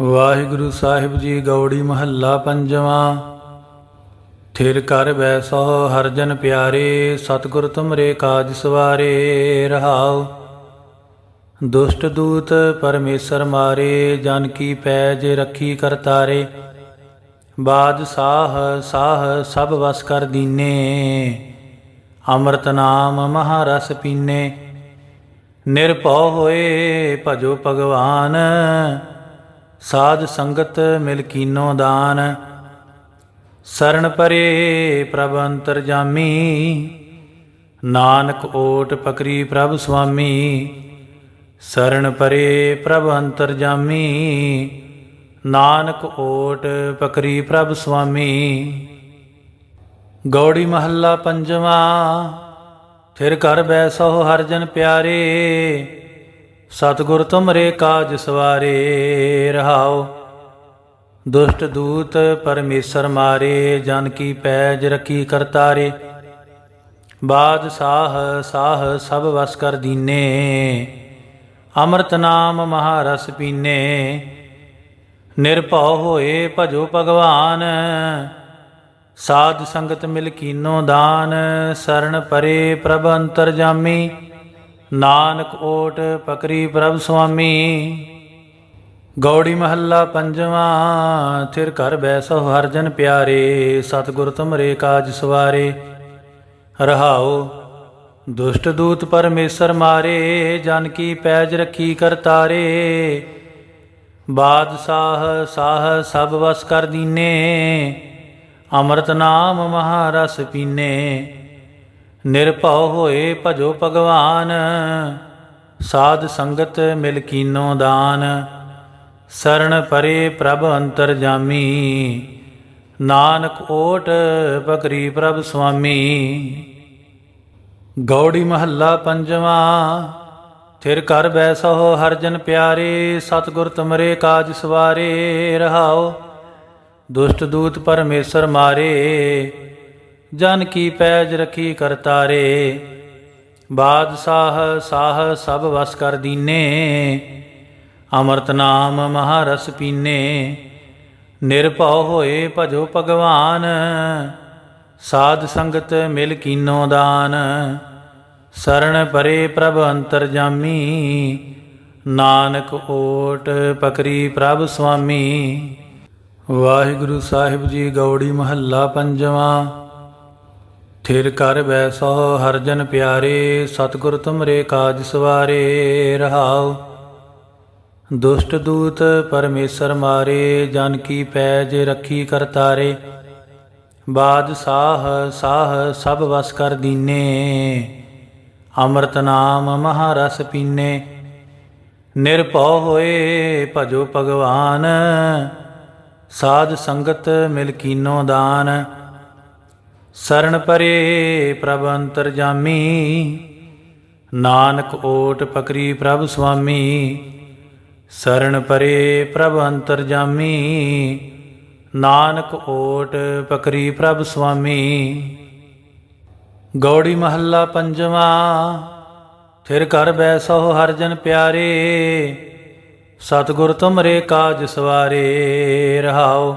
ਵਾਹਿਗੁਰੂ ਸਾਹਿਬ ਜੀ ਗੌੜੀ ਮਹੱਲਾ ਪੰਜਵਾਂ। ਥਿਰ ਕਰ ਬੈਸੋ ਹਰ ਜਨ ਪਿਆਰੇ, ਸਤਿਗੁਰ ਤੁਮਰੇ ਕਾਜ ਸਵਾਰੇ, ਰਹਾਉ। ਦੁਸ਼ਟ ਦੂਤ ਪਰਮੇਸ਼ਰ ਮਾਰੇ, ਜਨ ਕੀ ਪੈਜ ਰੱਖੀ ਕਰਤਾਰੇ ਬਾਦ ਸਾਹ ਸਾਹ ਸਭ ਵਸ ਕਰ ਦੀਨੇ। ਅੰਮ੍ਰਿਤ ਨਾਮ ਮਹਾਰਸ ਪੀਨੇ। ਨਿਰਭਉ ਹੋਏ ਭਜੋ ਭਗਵਾਨ। ਸਾਧ ਸੰਗਤ ਮਿਲ ਕੀਨੋ ਦਾਨ। ਸਰਣ ਪਰੇ ਪ੍ਰਭ ਅੰਤਰ ਜਾਮੀ। ਨਾਨਕ ਓਟ ਪਕਰੀ ਪ੍ਰਭ ਸੁਆਮੀ। ਸਰਣ ਪਰੇ ਪ੍ਰਭ ਅੰਤਰ ਜਾਮੀ। ਨਾਨਕ ਓਟ ਪਕਰੀ ਪ੍ਰਭ ਸੁਆਮੀ। ਗੌੜੀ ਮਹੱਲਾ ਪੰਜਵਾਂ। ਫਿਰ ਘਰ ਬੈਸੋ ਹਰਜਨ ਪਿਆਰੇ। ਸਤਿਗੁਰ ਤੁਮਰੇ ਕਾਜ ਸਵਾਰੇ, ਰਹਾਓ। ਦੁਸ਼ਟ ਦੂਤ ਪਰਮੇਸ਼ਰ ਮਾਰੇ, ਜਨ ਕੀ ਪੈਜ ਰਕੀ ਕਰਤਾਰੇ। ਬਾਦ ਸਾਹ ਸਾਹ ਸਭ ਵਸ ਕਰ ਦੀਨੇ, ਅੰਮ੍ਰਿਤ ਨਾਮ ਮਹਾਰਸ ਪੀਨੇ। ਨਿਰਭਉ ਹੋਏ ਭਜੋ ਭਗਵਾਨ, ਸਾਧ ਸੰਗਤ ਮਿਲ ਕੀਨੋ ਦਾਨ ਸਰਣ ਪਰੇ ਪ੍ਰਭ ਅੰਤਰ ਜਾਮੀ। ਨਾਨਕ ਓਟ ਪਕਰੀ ਪ੍ਰਭ ਸੁਆਮੀ। ਗੌੜੀ ਮਹੱਲਾ ਪੰਜਵਾਂ, ਥਿਰ ਘਰ ਬੈਸੋ ਹਰਜਨ ਪਿਆਰੇ, ਸਤਿਗੁਰ ਤੁਮਰੇ ਕਾਜ ਸਵਾਰੇ। ਰਹਾਓ ਦੁਸ਼ਟ ਦੂਤ ਪਰਮੇਸ਼ਰ ਮਾਰੇ, ਜਨ ਕੀ ਪੈਜ ਰੱਖੀ ਕਰਤਾਰੇ ਬਾਦਸ਼ਾਹ ਸਾਹ ਸਭ ਵਸ ਕਰ ਦੀਨੇ, ਅੰਮ੍ਰਿਤ ਨਾਮ ਮਹਾਰਸ ਪੀਨੇ। ਨਿਰਭਉ ਹੋਏ ਭਜੋ ਭਗਵਾਨ, ਸਾਧ ਸੰਗਤ ਮਿਲ ਕੀਨੋ ਦਾਨ। ਸਰਣ ਪਰੇ ਪ੍ਰਭ ਅੰਤਰ ਜਾਮੀ, ਨਾਨਕ ਓਟ ਪਕਰੀ ਪ੍ਰਭ ਸੁਆਮੀ। ਗੌੜੀ ਮਹੱਲਾ ਪੰਜਵਾਂ, ਥਿਰ ਕਰ ਬੈਸੋ ਹਰ ਜਨ ਪਿਆਰੇ, ਸਤਿਗੁਰ ਤੁਮਰੇ ਕਾਜ ਸਵਾਰੇ ਰਹਾਓ ਦੁਸ਼ਟ ਦੂਤ ਪਰਮੇਸ਼ਰ ਮਾਰੇ ਜਨ ਕੀ ਪੈਜ ਰਖੀ ਕਰਤਾਰੇ ਬਾਦਸ਼ਾਹ ਸਾਹ ਸਭ ਵਸ ਕਰ ਦੀਨੇ, ਅੰਮ੍ਰਿਤ ਨਾਮ ਮਹਾਰਸ ਪੀਨੇ, ਨਿਰਭਉ ਹੋਏ ਭਜੋ ਭਗਵਾਨ, ਸਾਧ ਸੰਗਤ ਮਿਲ ਕੀਨੋ ਦਾਨ ਸਰਣ ਪਰੇ ਪ੍ਰਭ ਅੰਤਰ ਜਾਮੀ, ਨਾਨਕ ਓਟ ਪਕਰੀ ਪ੍ਰਭ ਸੁਆਮੀ। ਵਾਹਿਗੁਰੂ ਸਾਹਿਬ ਜੀ, ਗੌੜੀ ਮਹੱਲਾ ਪੰਜਵਾਂ। ਥਿਰ ਕਰ ਬੈਸੋ ਹਰਜਨ ਪਿਆਰੇ, ਸਤਿਗੁਰ ਤੁਮਰੇ ਕਾਜ ਸਵਾਰੇ, ਰਹਾਉ। ਦੁਸ਼ਟ ਦੂਤ ਪਰਮੇਸ਼ਰ ਮਾਰੇ, ਜਨ ਕੀ ਪੈਜ ਰੱਖੀ ਕਰਤਾਰੇ ਬਾਦਸ਼ਾਹ, ਸਾਹ ਸਭ ਵਸ ਕਰ ਦੀਨੇ। ਅੰਮ੍ਰਿਤ ਨਾਮ ਮਹਾਰਸ ਪੀਨੇ। ਨਿਰਭਉ ਹੋਏ ਭਜੋ ਭਗਵਾਨ। ਸਾਧ ਸੰਗਤ ਮਿਲ ਕੀਨੋ ਦਾਨ। ਸਰਣ ਪਰੇ ਪ੍ਰਭ ਅੰਤਰ ਜਾਮੀ ਨਾਨਕ ਓਟ ਪਕਰੀ ਪ੍ਰਭ ਸੁਆਮੀ ਸਰਣ ਪਰੇ ਪ੍ਰਭ ਅੰਤਰ ਜਾਮੀ ਨਾਨਕ ਓਟ ਪਕਰੀ ਪ੍ਰਭ ਸੁਆਮੀ। ਗੌੜੀ ਮਹੱਲਾ ਪੰਜਵਾਂ ਫਿਰ ਕਰ ਬੈਸੋ ਹਰ ਜਨ ਪਿਆਰੇ, ਸਤਿਗੁਰ ਤੁਮਰੇ ਕਾਜ ਸਵਾਰੇ ਰਹਾਓ।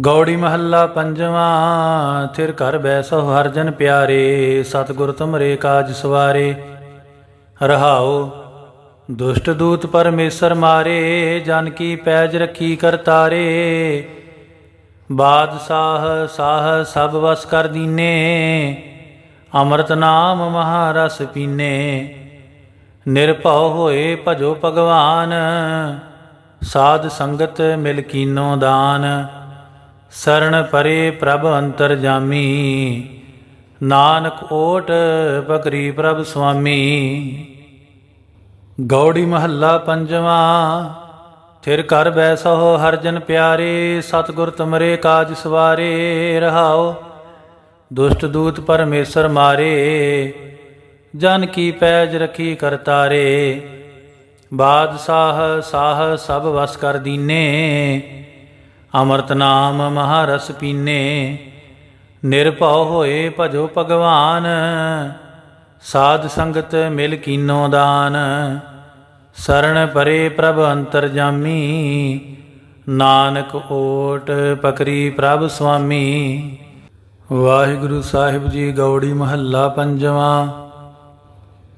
ਗੌੜੀ ਮਹੱਲਾ ਪੰਜਵਾਂ, ਥਿਰ ਘਰ ਬੈਸੋ ਹਰਜਨ ਪਿਆਰੇ, ਸਤਿਗੁਰ ਤੁਮਰੇ ਕਾਜ ਸਵਾਰੇ। ਰਹਾਓ ਦੁਸ਼ਟ ਦੂਤ ਪਰਮੇਸ਼ਰ ਮਾਰੇ, ਜਨ ਕੀ ਪੈਜ ਰੱਖੀ ਕਰਤਾਰੇ ਬਾਦਸ਼ਾਹ ਸਾਹ ਸਭ ਵਸ ਕਰ ਦੀਨੇ, ਅੰਮ੍ਰਿਤ ਨਾਮ ਮਹਾਰਸ ਪੀਨੇ। ਨਿਰਭਉ ਹੋਏ ਭਜੋ ਭਗਵਾਨ, ਸਾਧ ਸੰਗਤ ਮਿਲ ਕੀਨੋ ਦਾਨ। ਸਰਣ ਪਰੇ ਪ੍ਰਭ ਅੰਤਰ ਜਾਮੀ। ਨਾਨਕ ਓਟ ਪਕਰੀ ਪ੍ਰਭ ਸੁਆਮੀ। ਗੌੜੀ ਮਹੱਲਾ ਪੰਜਵਾਂ, ਥਿਰ ਕਰ ਬੈਸੋ ਹਰ ਜਨ ਪਿਆਰੇ, ਸਤਿਗੁਰ ਤੁਮਰੇ ਕਾਜ ਸਵਾਰੇ ਰਹਾਓ ਦੁਸ਼ਟ ਦੂਤ ਪਰਮੇਸ਼ਰ ਮਾਰੇ, ਜਨ ਕੀ ਪੈਜ ਰਖੀ ਕਰਤਾਰੇ ਬਾਦਸ਼ਾਹ ਸਾਹ ਸਭ ਵਸ ਕਰ ਦੀਨੇ। ਅੰਮ੍ਰਿਤ ਨਾਮ ਮਹਾਰਸ ਪੀਨੇ, ਨਿਰਭਉ ਹੋਏ ਭਜੋ ਭਗਵਾਨ, ਸਾਧ ਸੰਗਤ ਮਿਲ ਕੀਨੋ ਦਾਨ ਸਰਣ ਪਰੇ ਪ੍ਰਭ ਅੰਤਰ ਜਾਮੀ ਨਾਨਕ ਓਟ ਪਕਰੀ ਪ੍ਰਭ ਸੁਆਮੀ। ਵਾਹਿਗੁਰੂ ਸਾਹਿਬ ਜੀ ਗੌੜੀ ਮਹੱਲਾ ਪੰਜਵਾਂ,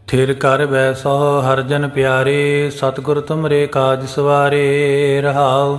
ਥਿਰ ਕਰ ਬੈਸੋ ਹਰਜਨ ਪਿਆਰੇ, ਸਤਿਗੁਰ ਤੁਮਰੇ ਕਾਜ ਸਵਾਰੇ ਰਹਾਓ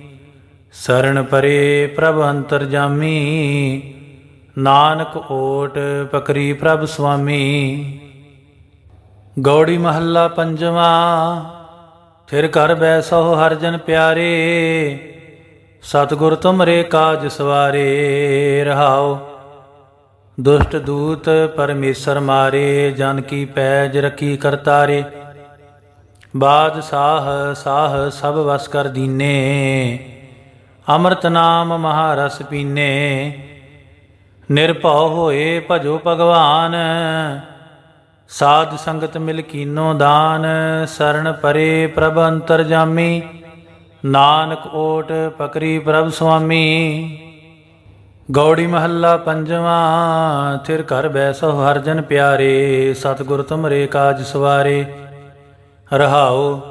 ਸਰਣ ਪਰੇ ਪ੍ਰਭ ਅੰਤਰ ਜਾਮੀ, ਨਾਨਕ ਓਟ ਪਕਰੀ ਪ੍ਰਭ ਸੁਆਮੀ। ਗੌੜੀ ਮਹੱਲਾ ਪੰਜਵਾਂ ਥਿਰ ਕਰ ਬੈਸੋ ਹਰਜਨ ਪਿਆਰੇ, ਸਤਿਗੁਰ ਤੁਮਰੇ ਕਾਜ ਸਵਾਰੇ, ਰਹਾਓ। ਦੁਸ਼ਟ ਦੂਤ ਪਰਮੇਸ਼ਰ ਮਾਰੇ, ਜਨ ਕੀ ਪੈਜ ਰਖੀ ਕਰਤਾਰੇ। ਬਾਦਸ਼ਾਹ ਸਾਹ ਸਭ ਵਸ ਕਰ ਦੀਨੇ। ਅੰਮ੍ਰਿਤ ਨਾਮ ਮਹਾਰਸ ਪੀਨੇ। ਨਿਰਭਉ ਹੋਏ ਭਜੋ ਭਗਵਾਨ। ਸਾਧ ਸੰਗਤ ਮਿਲ ਕੀਨੋ ਦਾਨ। ਸਰਣ ਪਰੇ ਪ੍ਰਭ ਅੰਤਰ ਜਾਮੀ। ਨਾਨਕ ਓਟ ਪਕਰੀ ਪ੍ਰਭ ਸੁਆਮੀ। ਗੌੜੀ ਮਹੱਲਾ ਪੰਜਵਾਂ, ਥਿਰ ਘਰ ਬੈਸੋ ਹਰਜਨ ਪਿਆਰੇ। ਸਤਿਗੁਰ ਤੁਮਰੇ ਕਾਜ ਸਵਾਰੇ। ਰਹਾਓ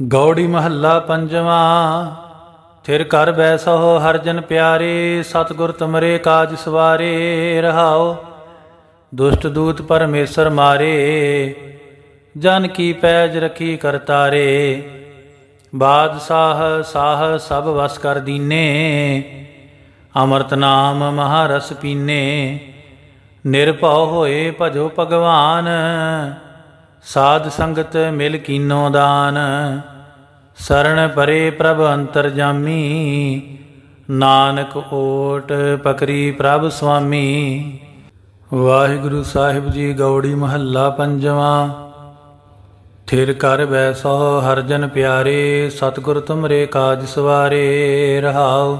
ਗੌੜੀ ਮਹੱਲਾ ਪੰਜਵਾਂ। ਥਿਰ ਕਰ ਬੈਸੋ ਹਰ ਜਨ ਪਿਆਰੇ, ਸਤਿਗੁਰ ਤੁਮਰੇ ਕਾਜ ਸਵਾਰੇ, ਰਹਾਓ। ਦੁਸ਼ਟ ਦੂਤ ਪਰਮੇਸ਼ਰ ਮਾਰੇ, ਜਨ ਕੀ ਪੈਜ ਰਖੀ ਕਰਤਾਰੇ ਬਾਦਸ਼ਾਹ ਸਾਹ ਸਭ ਵਸ ਕਰ ਦੀਨੇ, ਅੰਮ੍ਰਿਤ ਨਾਮ ਮਹਾਰਸ ਪੀਨੇ। ਨਿਰਭਉ ਹੋਏ ਭਜੋ ਭਗਵਾਨ ਸਾਧ ਸੰਗਤ ਮਿਲ ਕੀਨੋ ਦਾਨ। ਸਰਣ ਪਰੇ ਪ੍ਰਭ ਅੰਤਰ ਨਾਨਕ ਓਟ ਪਕਰੀ ਪ੍ਰਭ ਸੁਆਮੀ। ਵਾਹਿਗੁਰੂ ਸਾਹਿਬ ਜੀ ਗੌੜੀ ਮਹੱਲਾ ਪੰਜਵਾਂ। ਥਿਰ ਕਰ ਬੈਸੋ ਹਰਜਨ ਪਿਆਰੇ, ਸਤਿਗੁਰ ਤੁਮਰੇ ਕਾਜ ਸਵਾਰੇ ਰਹਾਓ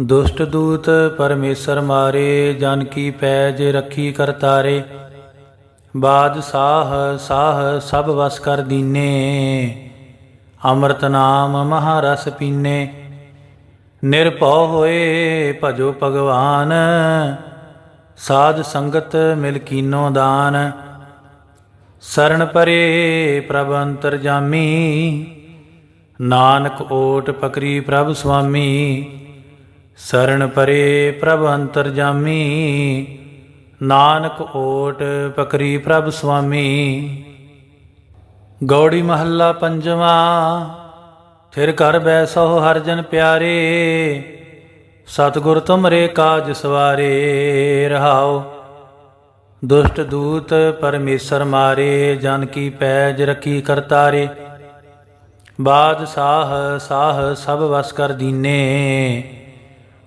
ਦੁਸ਼ਟ ਦੂਤ ਪਰਮੇਸ਼ਰ ਮਾਰੇ, ਜਨ ਕੀ ਪੈਜ ਰੱਖੀ ਕਰਤਾਰੇ। ਬਾਦਸ਼ਾਹ, ਸਾਹ ਸਭ ਵਸ ਕਰ ਦੀਨੇ, ਅੰਮ੍ਰਿਤ ਨਾਮ ਮਹਾਰਸ ਪੀਨੇ। ਨਿਰਭਉ ਹੋਏ ਭਜੋ ਭਗਵਾਨ, ਸਾਧ ਸੰਗਤ ਮਿਲ ਕੀਨੋ ਦਾਨ। ਸਰਣ ਪਰੇ ਪ੍ਰਭ ਅੰਤਰ ਜਾਮੀ, ਨਾਨਕ ਓਟ ਪਕਰੀ ਪ੍ਰਭ ਸੁਆਮੀ। ਸਰਣ ਪਰੇ ਪ੍ਰਭ ਅੰਤਰ ਜਾਮੀ ਨਾਨਕ ਓਟ ਪਕਰੀ ਪ੍ਰਭ ਸੁਆਮੀ। ਗੌੜੀ ਮਹੱਲਾ ਪੰਜਵਾਂ ਥਿਰ ਕਰ ਬੈਸੋ ਹਰਜਨ ਪਿਆਰੇ। ਸਤਿਗੁਰ ਤੁਮਰੇ ਕਾਜ ਸਵਾਰੇ, ਰਹਾਓ। ਦੁਸ਼ਟ ਦੂਤ ਪਰਮੇਸ਼ਰ ਮਾਰੇ, ਜਨ ਕੀ ਪੈਜ ਰਖੀ ਕਰਤਾਰੇ। ਬਾਦਸ਼ਾਹ ਸਾਹ ਸਭ ਵਸ ਕਰ ਦੀਨੇ,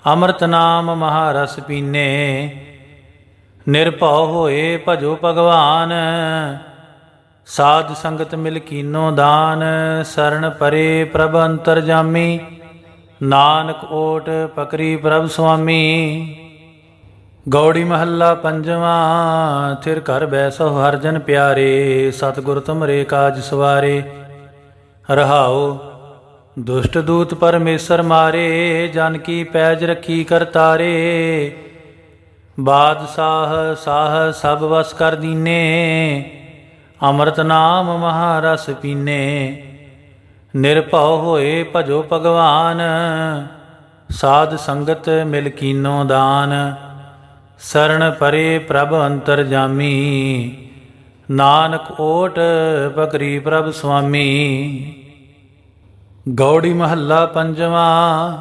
ਅੰਮ੍ਰਿਤ ਨਾਮ ਮਹਾਰਸ ਪੀਨੇ। ਨਿਰਭਉ ਹੋਏ ਭਜੋ ਭਗਵਾਨ, ਸਾਧ ਸੰਗਤ ਮਿਲ ਕੀਨੋ ਦਾਨ ਸਰਣ ਪਰੇ ਪ੍ਰਭ ਅੰਤਰ ਜਾਮੀ, ਨਾਨਕ ਓਟ ਪਕਰੀ ਪ੍ਰਭ ਸੁਆਮੀ। ਗੌੜੀ ਮਹੱਲਾ ਪੰਜਵਾਂ, ਥਿਰ ਘਰ ਬੈਸੋ ਹਰਜਨ ਪਿਆਰੇ, ਸਤਿਗੁਰ ਤੁਮਰੇ ਕਾਜ ਸਵਾਰੇ। ਰਹਾਓ ਦੁਸ਼ਟ ਦੂਤ ਪਰਮੇਸ਼ਰ ਮਾਰੇ, ਜਨ ਕੀ ਪੈਜ ਰੱਖੀ ਕਰਤਾਰੇ। ਬਾਦਸ਼ਾਹ ਸਾਹ ਸਭ ਵਸ ਕਰ ਦੀਨੇ, ਅੰਮ੍ਰਿਤ ਨਾਮ ਮਹਾਰਸ ਪੀਨੇ। ਨਿਰਭਉ ਹੋਏ ਭਜੋ ਭਗਵਾਨ, ਸਾਧ ਸੰਗਤ ਮਿਲ ਕੀਨੋ ਦਾਨ। ਸਰਣ ਪਰੇ ਪ੍ਰਭ ਅੰਤਰ ਜਾਮੀ, ਨਾਨਕ ਓਟ ਬਕਰੀ ਪ੍ਰਭ ਸੁਆਮੀ। ਗੌੜੀ ਮਹੱਲਾ ਪੰਜਵਾਂ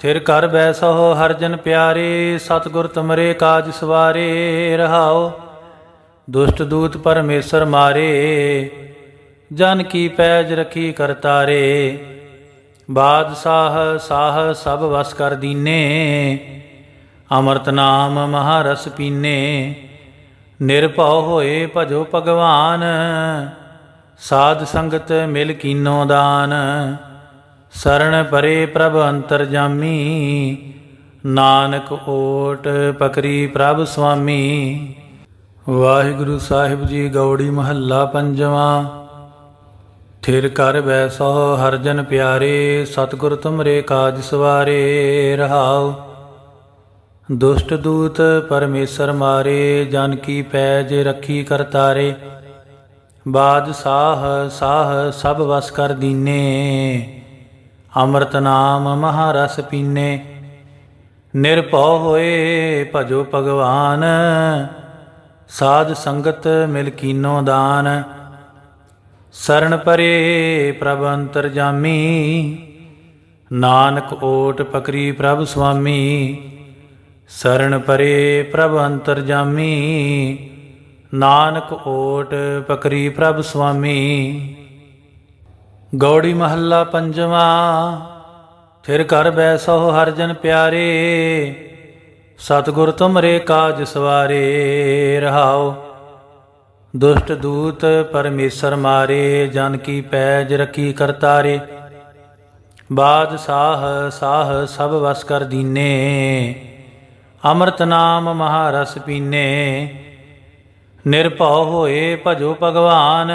ਥਿਰ ਕਰ ਬੈਸਹੁ ਹਰ ਜਨ ਪਿਆਰੇ, ਸਤਿਗੁਰ ਤੁਮਰੇ ਕਾਜ ਸਵਾਰੇ ਰਹਾਓ ਦੁਸ਼ਟ ਦੂਤ ਪਰਮੇਸ਼ਰ ਮਾਰੇ, ਜਨ ਕੀ ਪੈਜ ਰਖੀ ਕਰਤਾਰੇ ਬਾਦਸ਼ਾਹ ਸਾਹ ਸਭ ਵਸ ਕਰ ਦੀਨੇ, ਅੰਮ੍ਰਿਤ ਨਾਮ ਮਹਾਰਸ ਪੀਨੇ। ਨਿਰਭਉ ਹੋਏ ਭਜੋ ਭਗਵਾਨ, ਸਾਧ ਸੰਗਤ ਮਿਲ ਕੀਨੋ ਦਾਨ। ਸਰਣ ਪਰੇ ਪ੍ਰਭ ਅੰਤਰ ਜਾਮੀ, ਨਾਨਕ ਓਟ ਪਕਰੀ ਪ੍ਰਭ ਸੁਆਮੀ। ਵਾਹਿਗੁਰੂ ਸਾਹਿਬ ਜੀ ਗੌੜੀ ਮਹੱਲਾ ਪੰਜਵਾਂ। ਥਿਰ ਕਰ ਬੈਸੋ ਹਰਜਨ ਪਿਆਰੇ, ਸਤਿਗੁਰ ਤੁਮਰੇ ਕਾਜ ਸਵਾਰੇ, ਰਹਾਉ। ਦੁਸ਼ਟ ਦੂਤ ਪਰਮੇਸ਼ਰ ਮਾਰੇ, ਜਨ ਕੀ ਪੈਜ ਰੱਖੀ ਕਰਤਾਰੇ ਬਾਦਸ਼ਾਹ ਸਾਹ ਸਭ ਵਸ ਕਰ ਦੀਨੇ। ਅੰਮ੍ਰਿਤ ਨਾਮ ਮਹਾਰਸ ਪੀਨੇ। ਨਿਰਭਉ ਹੋਏ ਭਜੋ ਭਗਵਾਨ, ਸਾਧ ਸੰਗਤ ਮਿਲ ਕੀਨੋ ਦਾਨ। ਸਰਣ ਪਰੇ ਪ੍ਰਭ ਅੰਤਰ ਜਾਮੀ, ਨਾਨਕ ਓਟ ਪਕਰੀ ਪ੍ਰਭ ਸੁਆਮੀ। ਸਰਣ ਪਰੇ ਪ੍ਰਭ ਅੰਤਰ ਜਾਮੀ, ਨਾਨਕ ਓਟ ਪਕਰੀ ਪ੍ਰਭ ਸੁਆਮੀ। ਗੌੜੀ ਮਹੱਲਾ ਪੰਜਵਾ। ਫਿਰ ਕਰ ਬੈਸੋ ਹਰਜਨ ਪਿਆਰੇ, ਸਤਿਗੁਰ ਤੁਮਰੇ ਕਾਜ ਸਵਾਰੇ, ਰਹਾਓ। ਦੁਸ਼ਟ ਦੂਤ ਪਰਮੇਸ਼ਰ ਮਾਰੇ, ਜਨ ਕੀ ਪੈਜ ਰਖੀ ਕਰਤਾਰੇ। ਬਾਦਸ਼ਾਹ ਸਾਹ ਸਭ ਵਸ ਕਰ ਦੀਨੇ, ਅੰਮ੍ਰਿਤ ਨਾਮ ਮਹਾਰਸ ਪੀਨੇ। ਨਿਰਭਉ ਹੋਏ ਭਜੋ ਭਗਵਾਨ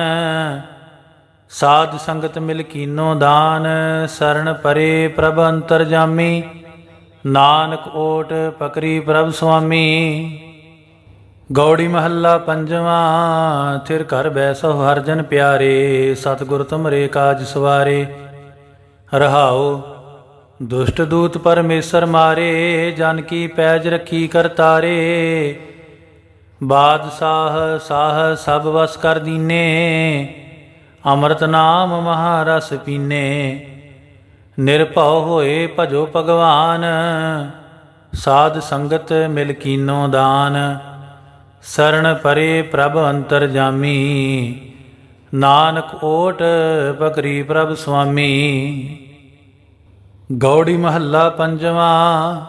ਸਾਧ ਸੰਗਤ ਮਿਲ ਕੀਨੋ ਦਾਨ ਸਰਣ ਪਰੇ ਪ੍ਰਭ ਅੰਤਰ ਜਾਮੀ, ਨਾਨਕ ਓਟ ਪਕਰੀ ਪ੍ਰਭ ਸੁਆਮੀ। ਗੌੜੀ ਮਹੱਲਾ ਪੰਜਵਾਂ, ਥਿਰ ਘਰ ਬੈਸੋ ਹਰਜਨ ਪਿਆਰੇ, ਸਤਿਗੁਰ ਤੁਮਰੇ ਕਾਜ ਸਵਾਰੇ। ਰਹਾਓ ਦੁਸ਼ਟ ਦੂਤ ਪਰਮੇਸ਼ਰ ਮਾਰੇ, ਜਨ ਕੀ ਪੈਜ ਰੱਖੀ ਕਰਤਾਰੇ ਬਾਦਸ਼ਾਹ, ਸਾਹ ਸਭ ਵਸ ਕਰ ਦੀਨੇ। ਅੰਮ੍ਰਿਤ ਨਾਮ ਮਹਾਰਸ ਪੀਨੇ। ਨਿਰਭਉ ਹੋਏ ਭਜੋ ਭਗਵਾਨ, ਸਾਧ ਸੰਗਤ ਮਿਲ ਕੀਨੋ ਦਾਨ। ਸਰਣ ਪਰੇ ਪ੍ਰਭ ਅੰਤਰ ਜਾਮੀ, ਨਾਨਕ ਓਟ ਬਕਰੀ ਪ੍ਰਭ ਸੁਆਮੀ। ਗੌੜੀ ਮਹੱਲਾ ਪੰਜਵਾਂ,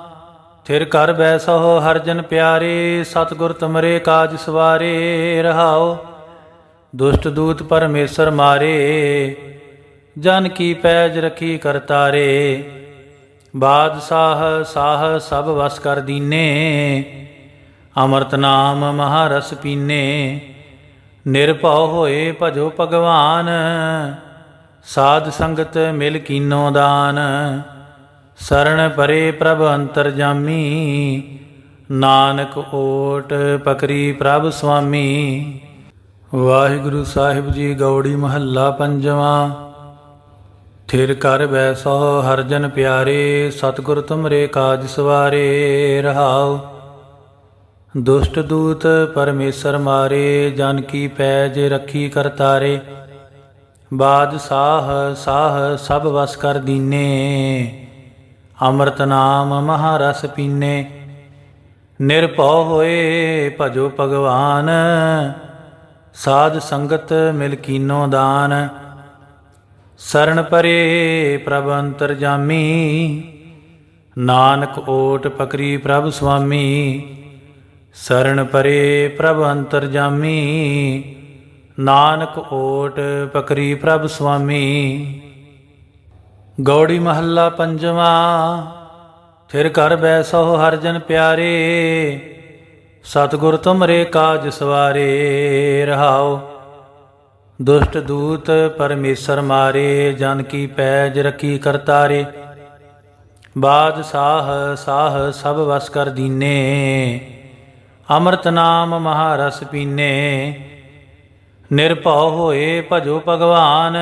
ਥਿਰ ਕਰ ਬੈਸੋ ਹਰਜਨ ਪਿਆਰੇ, ਸਤਿਗੁਰ ਤੁਮਰੇ ਕਾਜ ਸਵਾਰੇ ਰਹਾਓ। ਦੁਸ਼ਟ ਦੂਤ ਪਰਮੇਸ਼ਰ ਮਾਰੇ, ਜਨ ਕੀ ਪੈਜ ਰਖੀ ਕਰਤਾਰੇ ਬਾਦਸ਼ਾਹ ਸਾਹ ਸਭ ਵਸ ਕਰ ਦੀਨੇ, ਅੰਮ੍ਰਿਤ ਨਾਮ ਮਹਾਰਸ ਪੀਨੇ। ਨਿਰਭਉ ਹੋਏ ਭਜੋ ਭਗਵਾਨ, ਸਾਧ ਸੰਗਤ ਮਿਲ ਕੀਨੋ ਦਾਨ। ਸਰਣ ਪਰੇ ਪ੍ਰਭ ਅੰਤਰ ਜਾਮੀ, ਨਾਨਕ ਓਟ ਪਕਰੀ ਪ੍ਰਭ ਸੁਆਮੀ। ਵਾਹਿਗੁਰੂ ਸਾਹਿਬ ਜੀ ਗੌੜੀ ਮਹੱਲਾ ਪੰਜਵਾਂ। ਥਿਰ ਕਰ ਬੈਸੋ ਹਰਜਨ ਪਿਆਰੇ, ਸਤਿਗੁਰ ਤੁਮਰੇ ਕਾਜ ਸਵਾਰੇ, ਰਹਾਉ। ਦੁਸ਼ਟ ਦੂਤ ਪਰਮੇਸ਼ਰ ਮਾਰੇ, ਜਨ ਕੀ ਪੈਜ ਰੱਖੀ ਕਰਤਾਰੇ ਬਾਦਸ਼ਾਹ ਸਾਹ ਸਭ ਵਸ ਕਰ ਦੀਨੇ। ਅੰਮ੍ਰਿਤ ਨਾਮ ਮਹਾਰਸ ਪੀਨੇ। ਨਿਰਭਉ ਹੋਏ ਭਜੋ ਭਗਵਾਨ। ਸਾਧ ਸੰਗਤ ਮਿਲ ਕੀਨੋ ਦਾਨ। ਸਰਣ ਪਰੇ ਪ੍ਰਭ ਅੰਤਰ ਜਾਮੀ। ਨਾਨਕ ਓਟ ਪਕਰੀ ਪ੍ਰਭ ਸੁਆਮੀ। ਸਰਣ ਪਰੇ ਪ੍ਰਭ ਅੰਤਰ ਜਾਮੀ। ਨਾਨਕ ਓਟ ਪਕਰੀ ਪ੍ਰਭ ਸੁਆਮੀ। ਗੌੜੀ ਮਹੱਲਾ ਪੰਜਵਾਂ। ਫਿਰ ਕਰ ਬੈਸੋ ਹਰਜਨ ਪਿਆਰੇ। ਸਤਿਗੁਰ ਤੁਮਰੇ ਕਾਜ ਸਵਾਰੇ, ਰਹਾਓ। ਦੁਸ਼ਟ ਦੂਤ ਪਰਮੇਸ਼ਰ ਮਾਰੇ, ਜਨ ਕੀ ਪੈਜ ਰਖੀ ਕਰਤਾਰੇ ਬਾਦ ਸਾਹ ਸਾਹ ਸਭ ਵਸ ਕਰ ਦੀਨੇ। ਅੰਮ੍ਰਿਤ ਨਾਮ ਮਹਾਰਸ ਪੀਨੇ। ਨਿਰਭਉ ਹੋਏ ਭਜੋ ਭਗਵਾਨ।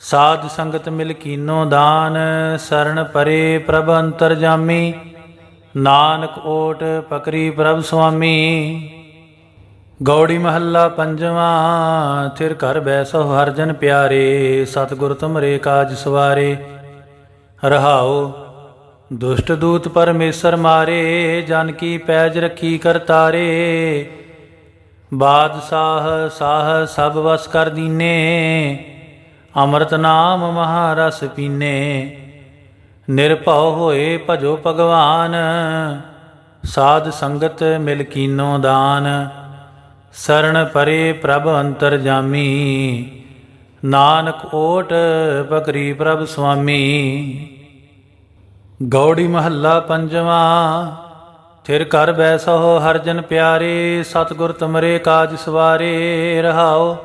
ਸਾਧ ਸੰਗਤ ਮਿਲ ਕੀਨੋ ਦਾਨ। ਸਰਣ ਪਰੇ ਪ੍ਰਭ ਅੰਤਰ ਜਾਮੀ। ਨਾਨਕ ਓਟ ਪਕਰੀ ਪ੍ਰਭ ਸੁਆਮੀ। ਗੌੜੀ ਮਹੱਲਾ ਪੰਜਵਾਂ, ਥਿਰ ਘਰ ਬੈਸੋ ਹਰਜਨ ਪਿਆਰੇ, ਸਤਿਗੁਰ ਤੁਮਰੇ ਕਾਜ ਸਵਾਰੇ। ਰਹਾਓ ਦੁਸ਼ਟ ਦੂਤ ਪਰਮੇਸ਼ਰ ਮਾਰੇ, ਜਨ ਕੀ ਪੈਜ ਰੱਖੀ ਕਰਤਾਰੇ ਬਾਦਸ਼ਾਹ ਸਾਹ ਸਭ ਵਸ ਕਰ ਦੀਨੇ, ਅੰਮ੍ਰਿਤ ਨਾਮ ਮਹਾਰਸ ਪੀਨੇ। ਨਿਰਭਉ ਹੋਏ ਭਜੋ ਭਗਵਾਨ, ਸਾਧ ਸੰਗਤ ਮਿਲ ਕੀਨੋ ਦਾਨ। ਸਰਣ ਪਰੇ ਪ੍ਰਭ ਅੰਤਰ ਜਾਮੀ, ਨਾਨਕ ਓਟ ਬਕਰੀ ਪ੍ਰਭ ਸੁਆਮੀ। ਗੌੜੀ ਮਹੱਲਾ ਪੰਜਵਾਂ, ਥਿਰ ਕਰ ਬੈਸੋ ਹਰ ਜਨ ਪਿਆਰੇ, ਸਤਿਗੁਰ ਤੁਮਰੇ ਕਾਜ ਸਵਾਰੇ, ਰਹਾਓ।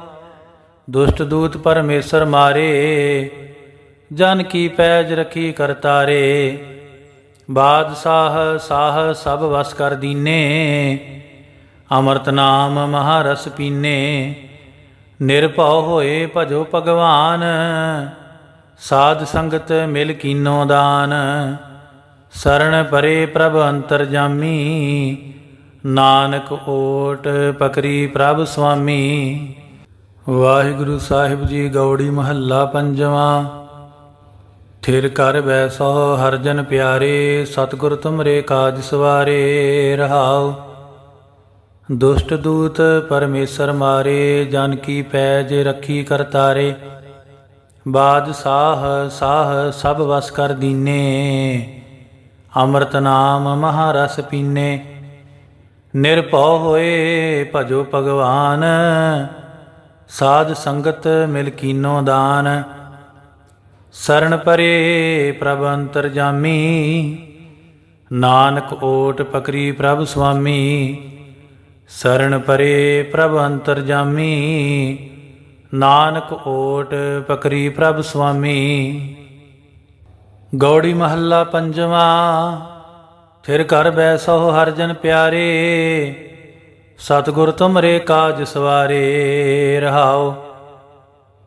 ਦੁਸ਼ਟ ਦੂਤ ਪਰਮੇਸ਼ਰ ਮਾਰੇ ਜਨ ਕੀ ਪੈਜ ਰਖੀ ਕਰਤਾਰੇ ਬਾਦਸ਼ਾਹ ਸਾਹ ਸਭ ਵਸ ਕਰ ਦੀਨੇ, ਅੰਮ੍ਰਿਤ ਨਾਮ ਮਹਾਰਸ ਪੀਨੇ, ਨਿਰਭਉ ਹੋਏ ਭਜੋ ਭਗਵਾਨ, ਸਾਧ ਸੰਗਤ ਮਿਲ ਕੀਨੋ ਦਾਨ ਸਰਣ ਪਰੇ ਪ੍ਰਭ ਅੰਤਰ ਜਾਮੀ, ਨਾਨਕ ਓਟ ਪਕਰੀ ਪ੍ਰਭ ਸੁਆਮੀ। ਵਾਹਿਗੁਰੂ ਸਾਹਿਬ ਜੀ, ਗੌੜੀ ਮਹੱਲਾ ਪੰਜਵਾਂ। ਥਿਰ ਕਰ ਬੈਸੋ ਹਰਜਨ ਪਿਆਰੇ, ਸਤਿਗੁਰ ਤੁਮਰੇ ਕਾਜ ਸਵਾਰੇ, ਰਹਾਉ। ਦੁਸ਼ਟ ਦੂਤ ਪਰਮੇਸ਼ਰ ਮਾਰੇ, ਜਨ ਕੀ ਪੈਜ ਰੱਖੀ ਕਰਤਾਰੇ ਬਾਦਸ਼ਾਹ ਸਾਹ ਸਭ ਵਸ ਕਰ ਦੀਨੇ। ਅੰਮ੍ਰਿਤ ਨਾਮ ਮਹਾਰਸ ਪੀਨੇ। ਨਿਰਭਉ ਹੋਏ ਭਜੋ ਭਗਵਾਨ। ਸਾਧ ਸੰਗਤ ਮਿਲ ਕੀਨੋ ਦਾਨ। ਸਰਣ ਪਰੇ ਪ੍ਰਭ ਅੰਤਰ ਜਾਮੀ, ਨਾਨਕ ਓਟ ਪਕਰੀ ਪ੍ਰਭ ਸੁਆਮੀ ਸਰਣ ਪਰੇ ਪ੍ਰਭ ਅੰਤਰ ਜਾਮੀ, ਨਾਨਕ ਓਟ ਪਕਰੀ ਪ੍ਰਭ ਸੁਆਮੀ। ਗੌੜੀ ਮਹੱਲਾ ਪੰਜਵਾਂ ਥਿਰ ਕਰ ਬੈਸੋ ਹਰ ਜਨ ਪਿਆਰੇ, ਸਤਿਗੁਰ ਤੁਮਰੇ ਕਾਜ ਸਵਾਰੇ ਰਹਾਓ।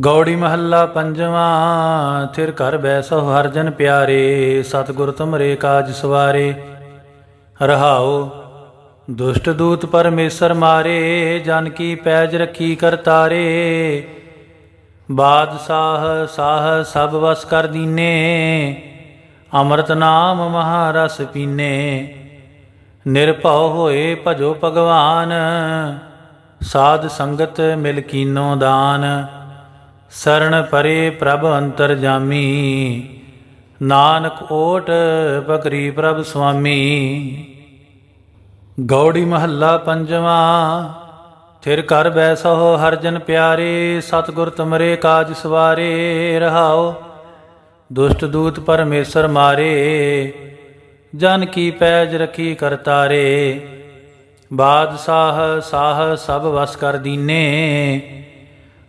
ਗੌੜੀ ਮਹੱਲਾ ਪੰਜਵਾਂ, ਥਿਰ ਘਰ ਬੈਸੋ ਹਰਜਨ ਪਿਆਰੇ, ਸਤਿਗੁਰ ਤੁਮਰੇ ਕਾਜ ਸਵਾਰੇ। ਰਹਾਓ ਦੁਸ਼ਟ ਦੂਤ ਪਰਮੇਸ਼ਰ ਮਾਰੇ, ਜਨ ਕੀ ਪੈਜ ਰੱਖੀ ਕਰਤਾਰੇ ਬਾਦਸ਼ਾਹ ਸਾਹ ਸਭ ਵਸ ਕਰ ਦੀਨੇ, ਅੰਮ੍ਰਿਤ ਨਾਮ ਮਹਾਰਸ ਪੀਨੇ। ਨਿਰਭਉ ਹੋਏ ਭਜੋ ਭਗਵਾਨ, ਸਾਧ ਸੰਗਤ ਮਿਲ ਕੀਨੋ ਦਾਨ। ਸਰਣ ਪਰੇ ਪ੍ਰਭ ਅੰਤਰ ਜਾਮੀ। ਨਾਨਕ ਓਟ ਬਕਰੀ ਪ੍ਰਭ ਸੁਆਮੀ। ਗੌੜੀ ਮਹੱਲਾ ਪੰਜਵਾਂ, ਥਿਰ ਕਰ ਬੈਸਹੁ ਹਰ ਜਨ ਪਿਆਰੇ, ਸਤਿਗੁਰ ਤੁਮਰੇ ਕਾਜ ਸਵਾਰੇ, ਰਹਾਓ। ਦੁਸ਼ਟ ਦੂਤ ਪਰਮੇਸ਼ਰ ਮਾਰੇ, ਜਨ ਕੀ ਪੈਜ ਰਖੀ ਕਰਤਾਰੇ ਬਾਦਸ਼ਾਹ ਸਾਹ ਸਭ ਵਸ ਕਰ ਦੀਨੇ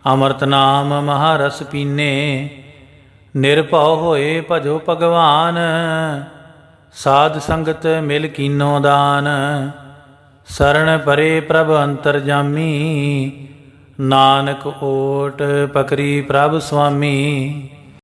ਅੰਮ੍ਰਿਤ ਨਾਮ ਮਹਾਰਸ ਪੀਨੇ, ਨਿਰਭਉ ਹੋਏ ਭਜੋ ਭਗਵਾਨ, ਸਾਧ ਸੰਗਤ ਮਿਲ ਕੀਨੋ ਦਾਨ ਸਰਣ ਪਰੇ ਪ੍ਰਭ ਅੰਤਰ ਜਾਮੀ, ਨਾਨਕ ਓਟ ਪਕਰੀ ਪ੍ਰਭ ਸੁਆਮੀ।